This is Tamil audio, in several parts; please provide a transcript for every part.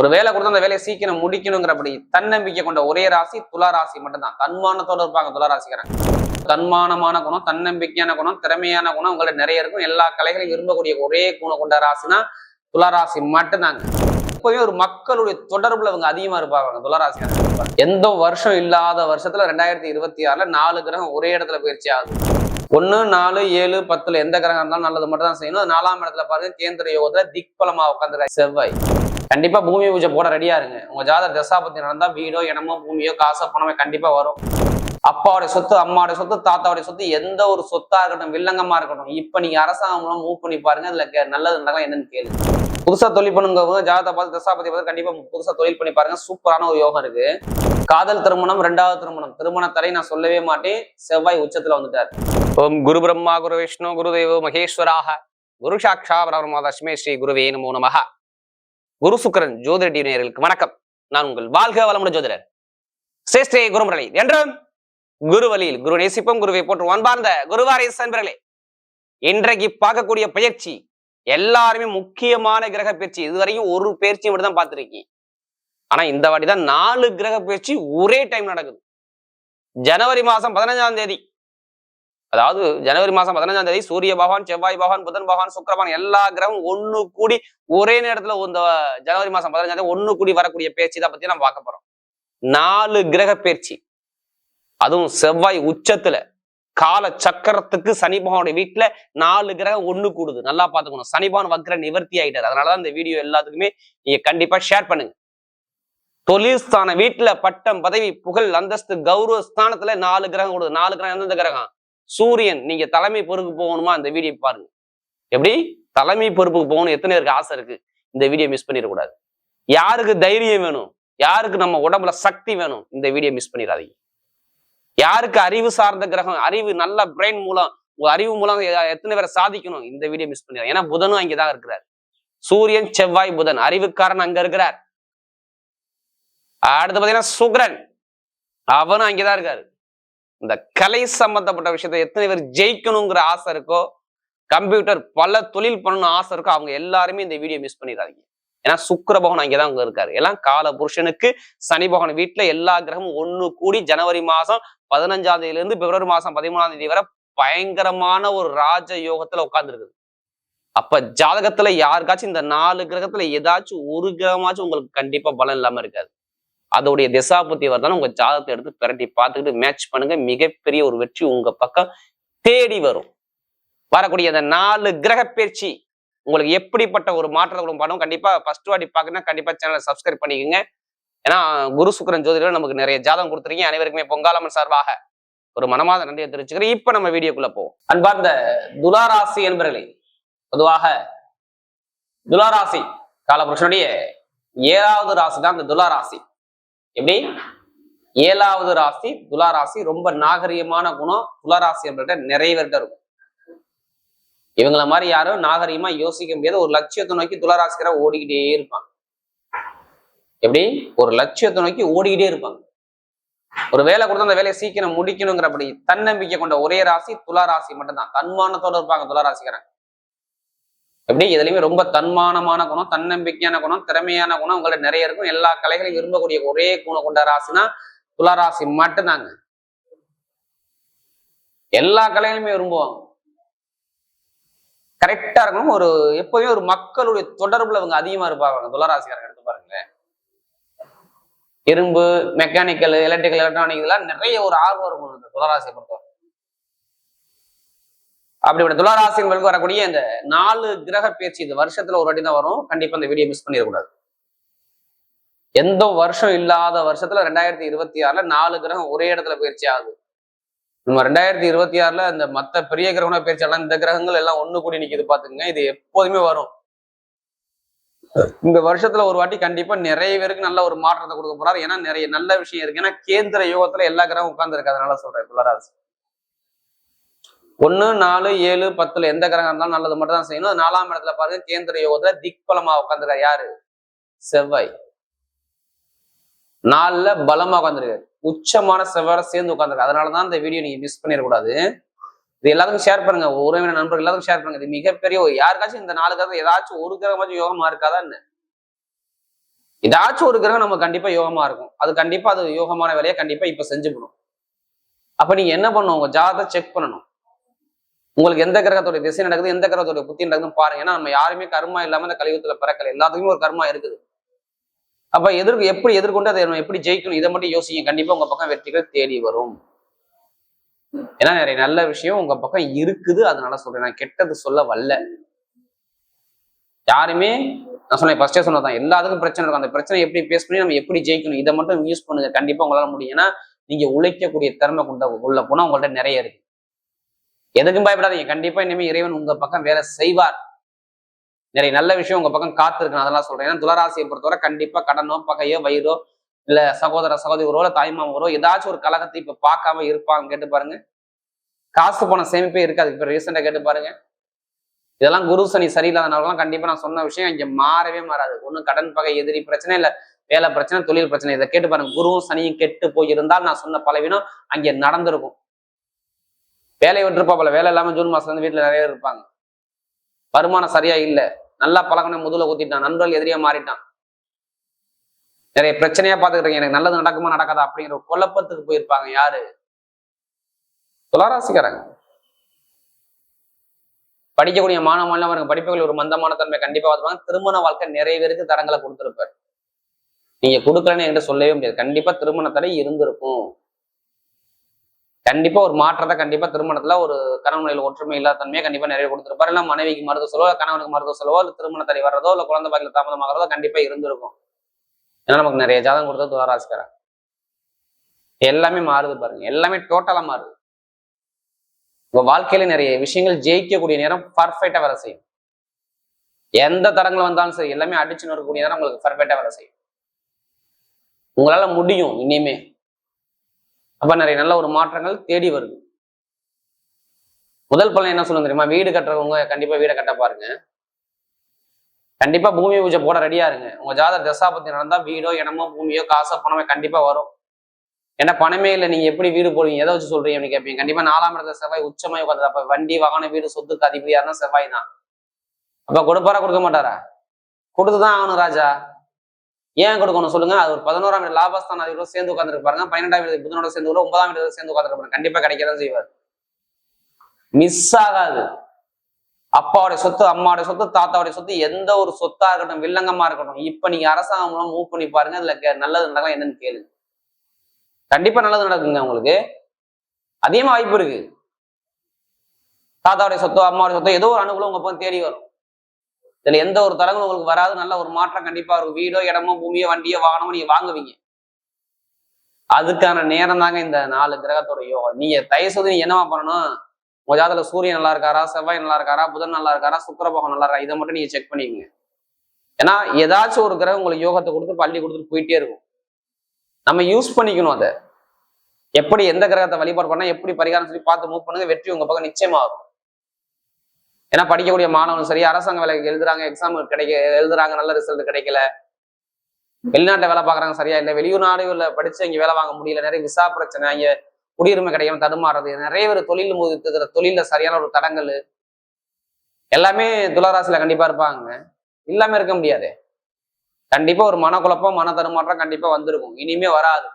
ஒரு வேலை கொடுத்து அந்த வேலையை சீக்கிரம் முடிக்கணுங்கிறபடி தன்னம்பிக்கை கொண்ட ஒரே ராசி துலா ராசி மட்டும்தான். தன்மானத்தோட இருப்பாங்க துலா ராசிக்காரங்க. தன்மானமான குணம் தன்னம்பிக்கையான குணம் திறமையான குணம் உங்கள்ட்ட நிறைய இருக்கும். எல்லா கலைகளையும் விரும்பக்கூடிய ஒரே குணம் கொண்ட ராசினா துளாராசி மட்டும்தாங்க. எப்பவுமே ஒரு மக்களுடைய தொடர்புல அவங்க அதிகமா இருப்பாங்க துளராசிக்காரங்க எந்த வருஷம் இல்லாத வருஷத்துல ரெண்டாயிரத்தி இருபத்தி ஆறுல நாலு கிரகம் ஒரே இடத்துல பயிற்சி ஆகுது. ஒன்று நாலு ஏழு பத்துல எந்த கிரகம் இருந்தாலும் நல்லது மட்டும் தான் செய்யணும் நாலாம் இடத்துல பாருங்க கேந்திர யோகத்துல திக்பலமா உட்காந்துருக்க செவ்வாய். கண்டிப்பா பூமி பூஜை போட ரெடியா இருங்க. உங்க ஜாதக தசாபத்தி நடந்தா வீடோ இடமோ பூமியோ காசோ பணமோ கண்டிப்பா வரும். அப்பாவுடைய சொத்து அம்மாவுடைய சொத்து தாத்தாவுடைய சொத்து எந்த ஒரு சொத்தா இருக்கட்டும் வில்லங்கமா இருக்கட்டும் இப்ப நீங்க அரசாங்கம் மூலம் மூவ் பண்ணி பாருங்க அதுல கே- நல்லது நடக்கலாம் என்னன்னு கேளு. புதுசா தொழில் பண்ணுங்க ஜாதகத்தை பார்த்து தசாபதி பார்த்து கண்டிப்பா புதுசா தொழில் பண்ணி பாருங்க சூப்பரான ஒரு யோகம் இருக்கு. காதல் திருமணம் ரெண்டாவது திருமணம். திருமண தடை நான் சொல்லவே மாட்டேன். செவ்வாய் உச்சத்துல வந்துட்டார். ஓம் குரு பிரம்மா குரு விஷ்ணு குரு தேவோ மகேஸ்வராக. குரு சாட்சா பரம ஸ்ரீ குருவே நமோ நமகா குரு சுக்கரன் ஜோதிட நேர்களுக்கு வணக்கம். நான் உங்கள் வாழ்க வளமுடன் ஜோதிடர். சேஷ்டே குருமுரளி. என்றும் குரு வழியில் குரு நேசிப்பம் குருவை போட்டு அன்பார்ந்த குருவாரை சன்பர்களே இன்றைக்கு பார்க்கக்கூடிய பயிற்சி எல்லாருமே முக்கியமான கிரக பயிற்சி. இதுவரைக்கும் ஒரு பயிற்சி மட்டும் தான் பார்த்துருக்கீங்க ஆனா இந்த வாட்டி தான் நாலு கிரக பயிற்சி ஒரே டைம் நடக்குது. ஜனவரி மாசம் பதினஞ்சாம் தேதி அதாவது ஜனவரி மாசம் பதினஞ்சாம் தேதி சூரிய பகவான் செவ்வாய் பகவான் புதன் பகவான் சுக்கரபான் எல்லா கிரகம் ஒண்ணு கூடி ஒரே நேரத்துல இந்த ஜனவரி மாசம் பதினஞ்சாம் தேதி ஒன்னு கூடி வரக்கூடிய பேச்சு தான் பத்தி நம்ம பார்க்க போறோம். நாலு கிரக பேச்சு அதுவும் செவ்வாய் உச்சத்துல கால சக்கரத்துக்கு சனி பகவானுடைய வீட்டுல நாலு கிரகம் ஒண்ணு கூடுது. நல்லா பாத்துக்கணும் சனி பகவான் வக்ர நிவர்த்தி ஆயிட்டாரு. அதனாலதான் இந்த வீடியோ எல்லாத்துக்குமே நீங்க கண்டிப்பா ஷேர் பண்ணுங்க. தொழில் ஸ்தான வீட்டுல பட்டம் பதவி புகழ் அந்தஸ்து கௌரவ ஸ்தானத்துல நாலு கிரகம் கூடுது. நாலு கிரகம் எந்தெந்த கிரகம்? சூரியன் நீங்க தலைமை பொறுப்பு போகணுமா? அந்த வீடியோ பாருங்க. எப்படி? தலைமை பொறுப்புக்கு போகணும் எத்தனை பேருக்கு ஆசை இருக்கு? இந்த வீடியோ மிஸ் பண்ணிடக்கூடாது. யாருக்கு தைரியம் வேணும்? யாருக்கு நம்ம உடம்புல சக்தி வேணும்? இந்த வீடியோ மிஸ் பண்ணிடாதீங்க. யாருக்கு அறிவு சார்ந்த கிரகம் அறிவு நல்ல பிரெயின் மூலம் உங்க அறிவு மூலம் எத்தனை பேரை சாதிக்கணும்? இந்த வீடியோ மிஸ் பண்ணிடாதீங்க. ஏன்னா புதனும் அங்கேதான் இருக்கிறார். சூரியன் செவ்வாய் புதன். அறிவுக்காரன் அங்க இருக்கிறார். அடுத்து பாத்தீங்கன்னா சுக்ரன். அவனும் அங்கேதான் இருக்காரு. இந்த கலை சம்பந்தப்பட்ட விஷயத்த எத்தனை பேர் ஜெயிக்கணுங்கிற ஆசை இருக்கோ கம்ப்யூட்டர் பல தொழில் பண்ணணும் ஆசை இருக்கோ அவங்க எல்லாருமே இந்த வீடியோ மிஸ் பண்ணிடாதீங்க. ஏன்னா சுக்கிர பகவான் அங்கேதான் அங்க இருக்காரு. எல்லாம் கால புருஷனுக்கு சனி பகவான் வீட்டுல எல்லா கிரகமும் ஒண்ணு கூடி ஜனவரி மாசம் பதினஞ்சாம் தேதியில இருந்து பிப்ரவரி மாசம் பதிமூணாம் தேதி வரை பயங்கரமான ஒரு ராஜ யோகத்துல உட்காந்துருக்குது அப்ப ஜாதகத்துல யாருக்காச்சும் இந்த நாலு கிரகத்துல ஏதாச்சும் ஒரு கிரகமாச்சும் உங்களுக்கு கண்டிப்பா பலம் இல்லாம இருக்காது. அதோடைய திசாபுத்தி வரதான உங்க ஜாதகத்தை எடுத்து பிரட்டி பார்த்துக்கிட்டு மேட்ச் பண்ணுங்க. மிகப்பெரிய ஒரு வெற்றி உங்க பக்கம் தேடி வரும். வரக்கூடிய அந்த நாலு கிரக பயிற்சி உங்களுக்கு எப்படிப்பட்ட ஒரு மாற்றத்தை கொடுக்கும் படம் கண்டிப்பா ஃபர்ஸ்ட் வாட்டி பாக்குன்னா கண்டிப்பா சேனலை சப்ஸ்கிரைப் பண்ணிக்கோங்க. ஏன்னா குரு சுக்கரன் ஜோதிடம் நமக்கு நிறைய ஜாதகம் கொடுத்துருக்கீங்க. அனைவருக்குமே பொங்காலம்மன் சார்பாக ஒரு மனமாத நன்றியை தெரிவிச்சுக்கிறேன். இப்ப நம்ம வீடியோக்குள்ள போவோம். அன்பார்ந்த துலாராசி என்பர்களே பொதுவாக துலாராசி காலபுருஷனுடைய ஏழாவது ராசி தான் இந்த துலாராசி எப்படி? ஏழாவது ராசி துலாராசி ரொம்ப நாகரிகமான குணம். துலாராசி என்பர்கிட்ட நிறைய இருக்கும். இவங்கள மாதிரி யாரும் நாகரிகமா யோசிக்க முடியாது. ஒரு லட்சியத்தை நோக்கி துளாராசிகரா ஓடிக்கிட்டே இருப்பாங்க. எப்படி? ஒரு லட்சியத்தை நோக்கி ஓடிக்கிட்டே இருப்பாங்க. ஒரு வேலை கொடுத்து அந்த வேலையை சீக்கிரம் முடிக்கணுங்கிறபடி தன்னம்பிக்கை கொண்ட ஒரே ராசி துலா ராசி மட்டும்தான். தன்மானத்தோட இருப்பாங்க துலா ராசிக்காரங்க எப்படி? இதுலயுமே ரொம்ப தன்மானமான குணம் தன்னம்பிக்கையான குணம் திறமையான குணம் உங்கள்ட்ட நிறைய இருக்கும். எல்லா கலைகளையும் விரும்பக்கூடிய ஒரே குணம் கொண்ட ராசினா துளராசி மட்டும்தாங்க. எல்லா கலைகளுமே விரும்புவாங்க கரெக்டா இருக்கணும். ஒரு எப்பவுமே ஒரு மக்களுடைய தொடர்புல அவங்க அதிகமா இருப்பாங்க. துளராசிக்காரங்க எடுத்து பாருங்களேன். இரும்பு மெக்கானிக்கல் எலக்ட்ரிக்கல் எலக்ட்ரானிக் இதெல்லாம் நிறைய ஒரு ஆர்வம் இருக்கும் இந்த துளராசியை பொறுத்தவரை. அப்படிப்பட்ட துளாராசிகளுக்கு வரக்கூடிய இந்த நாலு கிரக பயிற்சி இந்த வருஷத்துல ஒரு வாட்டி தான் வரும். கண்டிப்பா இந்த வீடியோ மிஸ் பண்ணிடக்கூடாது. எந்த வருஷம் இல்லாத வருஷத்துல ரெண்டாயிரத்தி இருபத்தி ஆறுல நாலு கிரகம் ஒரே இடத்துல பயிற்சி ஆகுது. நம்ம ரெண்டாயிரத்தி இருபத்தி ஆறுல இந்த மத்த பெரிய கிரகண பயிற்சி எல்லாம் இந்த கிரகங்கள் எல்லாம் ஒண்ணு கூடி நிக்குது பாத்துங்க இது எப்போதுமே வரும். இந்த வருஷத்துல ஒரு வாட்டி கண்டிப்பா நிறைய பேருக்கு நல்ல ஒரு மாற்றத்தை கொடுக்க போறாரு. ஏன்னா நிறைய நல்ல விஷயம் இருக்கு. ஏன்னா கேந்திர யோகத்துல எல்லா கிரகம் உட்கார்ந்து இருக்கு அதனால சொல்றேன் துளராசி. ஒன்று நாலு ஏழு பத்துல எந்த கிரகம் இருந்தாலும் நல்லது மட்டும் தான் செய்யணும். அது நாலாம் இடத்துல பாருங்க கேந்திர யோகத்துல திக்பலமா உட்காந்துருக்காரு யாரு? செவ்வாய். நாலுல பலமா உட்காந்துருக்காரு உச்சமான செவ்வாய் சேர்ந்து உட்காந்துருக்கு அதனாலதான் இந்த வீடியோ நீங்க மிஸ் பண்ணிடக்கூடாது. இது எல்லாத்துக்கும் ஷேர் பண்ணுங்க. உறவினர் நண்பர்கள் எல்லாத்துக்கும் ஷேர் பண்ணுங்க. இது மிகப்பெரிய ஒரு- யாருக்காச்சும் இந்த நாலு கிரகம் ஏதாச்சும் ஒரு கிரகமாச்சும் யோகமா இருக்காதா என்ன? ஏதாச்சும் ஒரு கிரகம் நம்ம கண்டிப்பா யோகமா இருக்கும். அது கண்டிப்பா அது யோகமான வேலையை கண்டிப்பா இப்ப செஞ்சுக்கணும் அப்ப நீங்க என்ன பண்ணணும்? உங்க ஜாதகத்தை செக் பண்ணணும். உங்களுக்கு எந்த கிரகத்துடைய திசை நடக்குது எந்த கிரகத்துடைய புத்தி நடக்குதுன்னு பாருங்க. ஏன்னா நம்ம யாருமே கர்மா இல்லாம இந்த கலியுகத்துல பிறக்கல. எல்லாத்துக்குமே ஒரு கர்மா இருக்குது. அப்ப எதிர்க்கு எப்படி எதிர்கொண்டு அதை எப்படி ஜெயிக்கணும் இதை மட்டும் யோசிங்க. கண்டிப்பா உங்க பக்கம் வெற்றிகள் தேடி வரும். ஏன்னா நிறைய நல்ல விஷயம் உங்க பக்கம் இருக்குது. அதனால சொல்றேன். நான் கெட்டது சொல்ல வரல. யாருமே நான் சொன்னேன் ஃபர்ஸ்டே சொன்னதான் எல்லாத்துக்கும் பிரச்சனை இருக்கும். அந்த பிரச்சனை எப்படி பேஸ் பண்ணி நம்ம எப்படி ஜெயிக்கணும் இதை மட்டும் யூஸ் பண்ணுங்க. கண்டிப்பா உங்களால முடியும். ஏன்னா நீங்க உழைக்கக்கூடிய திறமை கொண்ட உள்ள போனா உங்கள்ட்ட நிறைய இருக்கு. எதுக்கும் பயப்படாதீங்க. கண்டிப்பா இனிமே இறைவன் உங்க பக்கம் வேலை செய்வார். நிறைய நல்ல விஷயம் உங்க பக்கம் காத்திருக்கு அதெல்லாம் சொல்றேன். ஏன்னா துளராசியை பொறுத்தவரை கண்டிப்பா கடனோ பகையோ வயிறோ இல்ல சகோதர சகோதரோ இல்ல தாய்மாமரோ ஏதாச்சும் ஒரு கழகத்தை இப்ப பார்க்காம இருப்பாங்க கேட்டு பாருங்க. காசு போன சேமிப்பே இருக்காது. இப்ப ரீசெண்டா கேட்டு பாருங்க. இதெல்லாம் குரு சனி சரியில்லாதனாலாம் கண்டிப்பா நான் சொன்ன விஷயம் இங்க மாறவே மாறாது. ஒண்ணு கடன் பகை எதிரி பிரச்சனை இல்ல. வேலை பிரச்சனை தொழில் பிரச்சனை. இதை கேட்டு பாருங்க. குருவும் சனியும் கெட்டு போயிருந்தால் நான் சொன்ன பலவீனம் அங்கே நடந்திருக்கும். வேலையை விட்டுருப்பாப்புல வேலை இல்லாம ஜூன் மாசம் வந்து வீட்டுல நிறைய இருப்பாங்க. வருமானம் சரியா இல்ல. நல்லா பழகணும் முதுல ஊத்திட்டான். நண்பர்கள் எதிரியா மாறிட்டான். நிறைய பிரச்சனையா பாத்துக்கிறீங்க எனக்கு நல்லது நடக்குமா நடக்காதா அப்படிங்கிற ஒரு குழப்பத்துக்கு போயிருப்பாங்க யாரு? துளாராசிக்காரங்க. படிக்கக்கூடிய மாணவ மாணவர்கள் படிப்புகள் ஒரு மந்தமான தன்மை கண்டிப்பா வருவாங்க திருமண வாழ்க்கை நிறைய பேருக்கு தடங்களை கொடுத்துருப்பாரு. நீங்க கொடுக்கலன்னு என்கிட்ட சொல்லவே முடியாது. கண்டிப்பா திருமண தடை இருந்திருக்கும். கண்டிப்பா ஒரு மாற்றத்தை கண்டிப்பா திருமணத்துல ஒரு கணவன் ஒற்றுமை இல்லாத தன்மையை கண்டிப்பா நிறைய கொடுத்துருப்பாரு. இல்ல மனைவிக்கு மருத்துவ செலவோ கணவனுக்கு மருத்துவ செலவோ இல்ல திருமண தடை வர்றதோ இல்ல குழந்தை பாக்கில தாமதமாகறதோ கண்டிப்பா இருந்திருக்கும். ஏன்னா நமக்கு நிறைய ஜாதகம் கொடுத்தது துவாராசிக்கிறாங்க எல்லாமே மாறுது பாருங்க. எல்லாமே டோட்டலா மாறுது. உங்க வாழ்க்கையில நிறைய விஷயங்கள் ஜெயிக்கக்கூடிய நேரம் பர்ஃபெக்டா வேலை செய்யும். எந்த தரங்கள் வந்தாலும் சரி எல்லாமே அடிச்சு நொறுக்கக்கூடிய நேரம் உங்களுக்கு பர்ஃபெக்டா வேலை செய்யும். உங்களால முடியும் இனிமே. அப்ப நிறைய நல்ல ஒரு மாற்றங்கள் தேடி வருது. முதல் பலன் என்ன சொல்லுங்க தெரியுமா? வீடு கட்டுறவங்க கண்டிப்பா வீடை கட்ட பாருங்க. கண்டிப்பா பூமி பூஜை போட ரெடியா இருங்க. உங்க ஜாதக தசாபத்தி நடந்தா வீடோ இடமோ பூமியோ காசோ பணமோ கண்டிப்பா வரும். ஏன்னா பணமே இல்லை நீங்க எப்படி வீடு போடுவீங்க? எதை வச்சு சொல்றீங்க அப்படின்னு கேட்பீங்க கண்டிப்பா நாலாம் இடத்துல செவ்வாய் உச்சமாய் உட்காந்து அப்ப வண்டி வாகன வீடு சொத்துக்கு அதிபதியா இருந்தா செவ்வாய் தான். அப்ப கொடுப்பாரா கொடுக்க மாட்டாரா? கொடுத்துதான் ஆகணும் ராஜா. ஏன் கொடுக்கணும் சொல்லுங்க? அது ஒரு பதினோராம் வீடு லாபஸ்தான் அதிபரோட சேர்ந்து உட்காந்துருப்பாருங்க பன்னெண்டாம் வீடு புதனோட சேர்ந்து கூட ஒன்பதாம் வீடு சேர்ந்து உட்காந்துருப்பாங்க கண்டிப்பா கிடைக்கதான் செய்வார். மிஸ் ஆகாது. அப்பாவுடைய சொத்து அம்மாவுடைய சொத்து தாத்தாவுடைய சொத்து எந்த ஒரு சொத்தா இருக்கட்டும் வில்லங்கமா இருக்கட்டும் இப்ப நீங்க அரசாங்கம் மூலம் மூவ் பண்ணி பாருங்க. அதுல நல்லது நடக்கலாம் என்னன்னு கேளுங்க. கண்டிப்பா நல்லது நடக்குங்க உங்களுக்கு. அதிகமா வாய்ப்பு இருக்கு. தாத்தாவுடைய சொத்தோ அம்மாவுடைய சொத்தோ ஏதோ ஒரு அனுகூலம் உங்க பக்கம் தேடி வரும். இதுல எந்த ஒரு தரங்களும் உங்களுக்கு வராது. நல்ல ஒரு மாற்றம் கண்டிப்பா இருக்கும். வீடோ இடமோ பூமியோ வண்டியோ வாகனமோ நீங்க வாங்குவீங்க. அதுக்கான நேரம் தாங்க இந்த நாலு கிரகத்தோட யோகம். நீங்க தயவு செய்து நீங்க என்னவா பண்ணணும்? உங்க ஜாதகத்துல சூரியன் நல்லா இருக்காரா? செவ்வாய் நல்லா இருக்காரா? புதன் நல்லா இருக்காரா? சுக்கிரபகம் நல்லா இருக்கா இதை மட்டும் நீங்க செக் பண்ணிக்கங்க. ஏன்னா ஏதாச்சும் ஒரு கிரகம் உங்களுக்கு யோகத்தை கொடுத்து பள்ளி கொடுத்துட்டு போயிட்டே இருக்கும். நம்ம யூஸ் பண்ணிக்கணும் அதை. எப்படி எந்த கிரகத்தை வழிபாடு பண்ணா எப்படி பரிகாரம் சொல்லி பார்த்து மூவ் பண்ணுங்க வெற்றி உங்க பக்கம் நிச்சயமா வரும். ஏன்னா படிக்கக்கூடிய மாணவன் சரி அரசாங்க வேலைக்கு எழுதுறாங்க எக்ஸாம் கிடைக்க எழுதுறாங்க நல்ல ரிசல்ட் கிடைக்கல. வெளிநாட்டுல வேலை பார்க்குறாங்க சரியா இல்லை வெளியூர் நாடுகளில் படிச்சு இங்க வேலை வாங்க முடியல நிறைய விசா பிரச்சனை இங்க குடியுரிமை கிடைக்காம தடுமாறுறது நிறைய பேர் தொழில் முதிர்த்துக்கிற தொழில சரியான ஒரு தடங்கள் எல்லாமே துளராசியில் கண்டிப்பா இருப்பாங்க. இல்லாமல் இருக்க முடியாது. கண்டிப்பா ஒரு மனக்குழப்பம் மன தடுமாற்றம் கண்டிப்பா வந்திருக்கும். இனிமே வராது.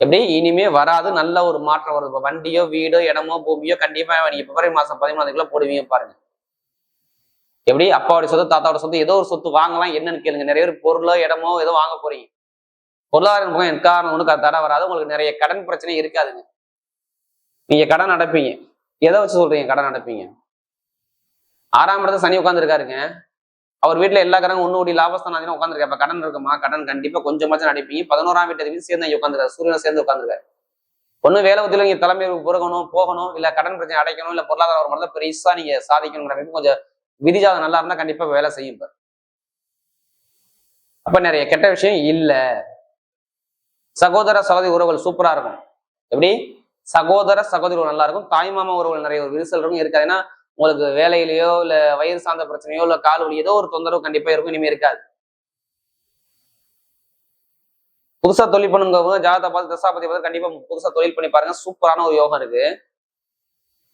எப்படி? இனிமே வராது நல்ல ஒரு மாற்றம் வருது. இப்போ வண்டியோ வீடோ இடமோ பூமியோ கண்டிப்பா நீங்க பிப்ரவரி மாசம் பதிமூணாந்துக்குள்ள போடுவீங்க பாருங்க. எப்படி? அப்பாவோட சொத்து தாத்தாவோட சொத்து ஏதோ ஒரு சொத்து வாங்கலாம். என்னன்னு கேளுங்க. நிறைய பேர் பொருளோ இடமோ ஏதோ வாங்க போறீங்க. பொருளாதார முகம் எக்காரணம் ஒன்று தடை வராது. உங்களுக்கு நிறைய கடன் பிரச்சனை இருக்காதுங்க. நீங்க கடன் நடப்பீங்க எதை வச்சு சொல்றீங்க? கடன் நடப்பீங்க ஆறாம் இடத்துல சனி உட்காந்துருக்காருங்க அவர் வீட்டில் எல்லா கடனும் ஒண்ணு கோடி லாபஸ்தான் உட்காந்துருக்க இப்போ கடன் இருக்குமா? கடன் கண்டிப்பா கொஞ்சமாச்சும் நடிப்பீங்க. பதினோராம் வீட்டு அதிபதி சேர்ந்து இங்க உட்காந்துருக்காரு சூரியனை சேர்ந்து உட்காந்துருக்காரு ஒண்ணு வேலை உத்தியில நீங்கள் தலைமை பொறுக்கணும் போகணும் இல்ல கடன் பிரச்சனை அடைக்கணும் இல்லை பொருளாதார ஒரு மட்டும் பெருசா நீங்க சாதிக்கணுங்கிற அமைப்பு கொஞ்சம் விதிஜாதம் நல்லா இருந்தால் கண்டிப்பா வேலை செய்யும் இப்ப அப்ப நிறைய கெட்ட விஷயம் இல்ல. சகோதர சகோதரி உறவுகள் சூப்பரா இருக்கும். எப்படி? சகோதர சகோதரி நல்லா இருக்கும். தாய்மாமா உறவுகள் நிறைய ஒரு விரிசல் இருக்கும். இருக்காது. ஏன்னா உங்களுக்கு வேலையிலயோ இல்ல வயிறு சார்ந்த பிரச்சனையோ இல்ல கால் வலி ஏதோ ஒரு தொந்தரவு கண்டிப்பா இருக்கும் இனிமே இருக்காது. புதுசா தொழில் பண்ணுங்க ஜாதகத்தை பார்த்து தசாபதி பார்த்து கண்டிப்பா புதுசா தொழில் பண்ணி பாருங்க. சூப்பரான ஒரு யோகம் இருக்கு.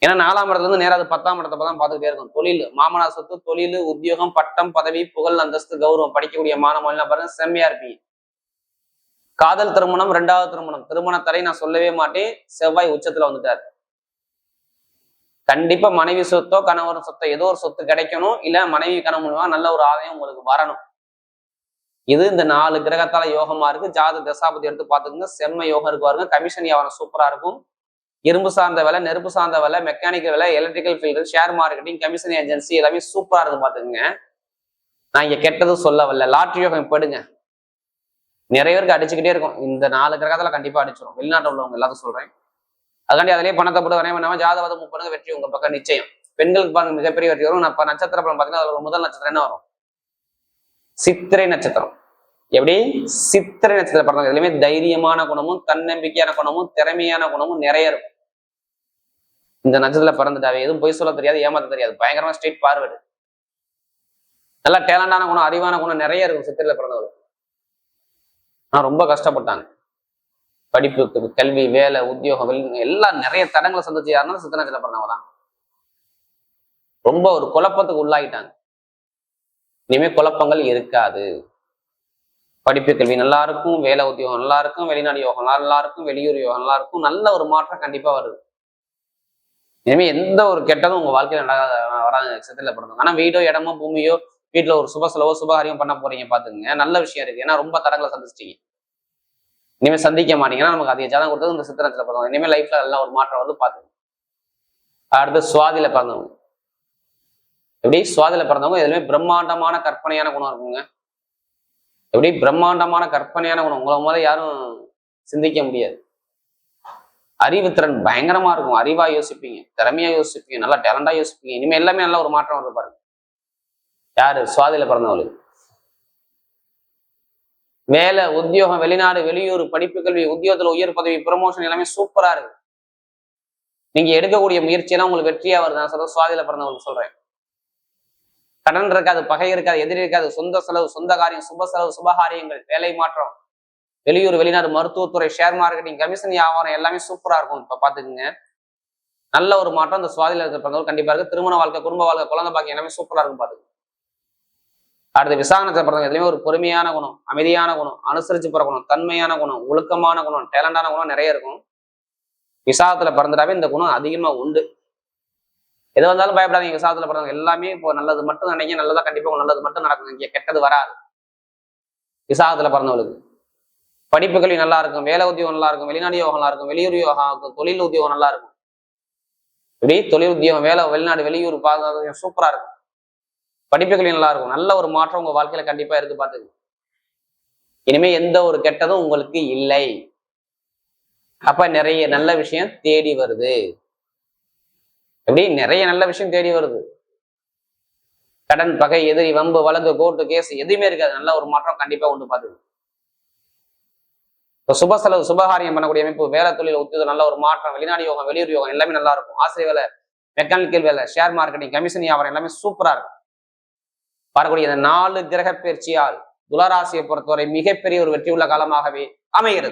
ஏன்னா நாலாம் இடத்துல இருந்து நேராது பத்தாம் இடத்தை தான் பார்த்துக்கிட்டே இருக்கும். தொழில் மாமனார் சொத்து தொழில் உத்தியோகம் பட்டம் பதவி புகழ் அந்தஸ்து கௌரவம் படிக்கக்கூடிய மாணவன்லாம் பாருங்க செம்மையா இருப்பீங்க. காதல் திருமணம் ரெண்டாவது திருமணம். திருமணத்தடை நான் சொல்லவே மாட்டேன். செவ்வாய் உச்சத்துல வந்துட்டார். கண்டிப்பா மனைவி சொத்தோ கணவர் சொத்தோ ஏதோ ஒரு சொத்து கிடைக்கணும். இல்ல மனைவி கணவன் மூலமா நல்ல ஒரு ஆதாயம் உங்களுக்கு வரணும். இது இந்த நாலு கிரகத்தால யோகமா இருக்கு. ஜாத தசாபதி எடுத்து பாத்துக்கோங்க செம்ம யோகம் இருக்கு பாருங்க. கமிஷன் வியாபாரம் சூப்பரா இருக்கும். இரும்பு சார்ந்த வேலை நெருப்பு சார்ந்த வேலை மெக்கானிக்கல் வேலை electrical field share marketing commission agency எல்லாமே சூப்பரா இருக்கு பாத்துக்கோங்க நான் இங்க கெட்டதும் சொல்ல வரல லாட்ரி யோகம் படுங்க நிறைய பேருக்கு அடிச்சுக்கிட்டே இருக்கும். இந்த நாலு கிரகத்துல கண்டிப்பா அடிச்சிடும் வெளிநாட்டில் உள்ளவங்க எல்லாத்தையும் சொல்றேன். அதுக்காண்டி அதிலேயே பணத்தை போட்டு வரைய பண்ணாம ஜாதகத்தை பண்ணுங்க வெற்றி உங்க பக்கம் நிச்சயம். பெண்களுக்கு பாருங்க மிகப்பெரிய வெற்றி வரும். நான் நட்சத்திர பலம் பாத்தீங்கன்னா அதில் ஒரு முதல் நட்சத்திரம் என்ன வரும்? சித்திரை நட்சத்திரம். எப்படி? சித்திரை நட்சத்திரம் பிறந்தவங்க எல்லாமே தைரியமான குணமும் தன்னம்பிக்கையான குணமும் திறமையான குணமும் நிறைய இருக்கும். இந்த நட்சத்திரத்துல பிறந்துட்டாவே எதுவும் பொய் சொல்ல தெரியாது ஏமாத்த தெரியாது. பயங்கரமா ஸ்ட்ரெயிட் பார்வர்டு நல்லா டேலண்டான குணம் அறிவான குணம் நிறைய இருக்கும் சித்திரையில பிறந்தவர்கள் ஆனா ரொம்ப கஷ்டப்பட்டாங்க. படிப்பு கல்வி வேலை உத்தியோகம் எல்லாம் நிறைய தடங்களை சந்திச்சு யாருன்னா சித்தனத்துல பிறந்தவங்க தான். ரொம்ப ஒரு குழப்பத்துக்கு உள்ளாயிட்டாங்க. இனிமே குழப்பங்கள் இருக்காது. படிப்பு கல்வி நல்லா இருக்கும் வேலை உத்தியோகம் நல்லா இருக்கும் வெளிநாடு யோகம் நல்லா இருக்கும் வெளியூர் யோகம் நல்லா இருக்கும் நல்ல ஒரு மாற்றம் கண்டிப்பா வருது. இனிமே எந்த ஒரு கெட்டதும் உங்க வாழ்க்கையில நடக்காத வராது சித்தில பிறந்தவங்க. ஆனா வீடோ இடமோ பூமியோ வீட்டுல ஒரு சுப செலவோ சுபகாரியம் பண்ண போறீங்க பாத்துங்க நல்ல விஷயம் இருக்கு. ஏன்னா ரொம்ப தடங்களை சந்திச்சிட்டீங்க. இனிமே சந்திக்க மாட்டீங்கன்னா நமக்கு அதிக ஜாதகம் கொடுத்தது இந்த சித்திரத்துல பிறந்தவங்க. இனிமே லைஃப்ல எல்லாம் ஒரு மாற்றம் வந்து பார்த்து அடுத்து சுவாதியில பிறந்தவங்க. எப்படி? சுவாதியில பிறந்தவங்க எதுவுமே பிரம்மாண்டமான கற்பனையான குணம் இருக்குங்க. எப்படி? பிரம்மாண்டமான கற்பனையான குணம். உங்களை முதல்ல யாரும் சிந்திக்க முடியாது. அறிவுத்திறன் பயங்கரமா இருக்கும். அறிவா யோசிப்பீங்க. திறமையா யோசிப்பீங்க. நல்லா டேலண்டா யோசிப்பீங்க. இனிமே எல்லாமே நல்ல ஒரு மாற்றம் வந்து பாருங்க. யாரு? சுவாதியில பிறந்தவங்களுக்கு. வேலை உத்தியோகம் வெளிநாடு வெளியூர் படிப்பு கல்வி உத்தியோகத்துல உயர் பதவி ப்ரமோஷன் எல்லாமே சூப்பரா இருக்கு. நீங்க எடுக்கக்கூடிய முயற்சியெல்லாம் உங்களுக்கு வெற்றியா வருது. நான் சொல்ற சுவாதியில பிறந்தவங்களுக்கு சொல்றேன். கடன் இருக்காது பகை இருக்காது எதிரி இருக்காது. சொந்த செலவு சொந்த காரியம் சுப செலவு சுபகாரியங்கள் வேலை மாற்றம். வெளியூர் வெளிநாடு மருத்துவத்துறை ஷேர் மார்க்கெட்டிங் கமிஷன் வியாபாரம் எல்லாமே சூப்பரா இருக்கும். இப்ப பாத்துக்கோங்க நல்ல ஒரு மாற்றம் அந்த சுவாதியில இருக்கிற பிறந்தவங்க கண்டிப்பா இருக்கு. திருமண வாழ்க்கை குடும்ப வாழ்க்கை குழந்தை பாக்கி எல்லாமே சூப்பரா இருக்கும் பாத்துங்க அடுத்து விசாரணை பிறந்தவங்க எதுலையுமே ஒரு பொறுமையான குணம் அமைதியான குணம் அனுசரிச்சு பிறக்கணும் தன்மையான குணம் ஒழுக்கமான குணம் டேலண்டான குணம் நிறைய இருக்கும். விசாகத்துல பிறந்துட்டாவே இந்த குணம் அதிகமா உண்டு. எது வந்தாலும் பயப்படாதீங்க. விசாகத்துல பிறந்தவங்க எல்லாமே இப்போ நல்லது மட்டும் நினைக்க நல்லதா கண்டிப்பா உங்களுக்கு நல்லது மட்டும் நடக்கும். இங்க கெட்டது வராது. விசாகத்துல பிறந்தவங்களுக்கு. படிப்பு கல்வி நல்லா இருக்கும். வேலை உத்தியோகம் நல்லா இருக்கும். வெளிநாடு யோகம் நல்லா இருக்கும். வெளியூர் யோகம் இருக்கும் தொழில் உத்தியோகம் நல்லா இருக்கும். இப்படி தொழில் உத்தியோகம் வேலை வெளிநாடு வெளியூர் பார்க்க சூப்பரா இருக்கும். படிப்பு நல்லா இருக்கும். நல்ல ஒரு மாற்றம் உங்க வாழ்க்கையில கண்டிப்பா இருக்கு பாத்துக்கு இனிமே எந்த ஒரு கெட்டதும் உங்களுக்கு இல்லை. அப்ப நிறைய நல்ல விஷயம் தேடி வருது. எப்படி? நிறைய நல்ல விஷயம் தேடி வருது. கடன் பகை எதிரி வம்பு வழங்கு கோர்ட்டு கேஸ் எதுவுமே இருக்காது. நல்ல ஒரு மாற்றம் கண்டிப்பா உண்டு பார்த்துது இப்போ சுப செலவு சுபகாரியம் பண்ணக்கூடிய அமைப்பு வேலை தொழில் உத்தியோகம் நல்ல ஒரு மாற்றம் வெளிநாடு யோகம் வெளியூர் யோகம் எல்லாமே நல்லா இருக்கும். ஆசிரியர் வேலை மெக்கானிக்கல் வேலை ஷேர் மார்க்கெட்டிங் கமிஷன் வியாபாரம் எல்லாமே சூப்பரா இருக்கும். வரக்கூடிய இந்த நாலு கிரக பயிற்சியால் துளராசியை பொறுத்தவரை மிகப்பெரிய ஒரு வெற்றி உள்ள காலமாகவே அமைகிறது.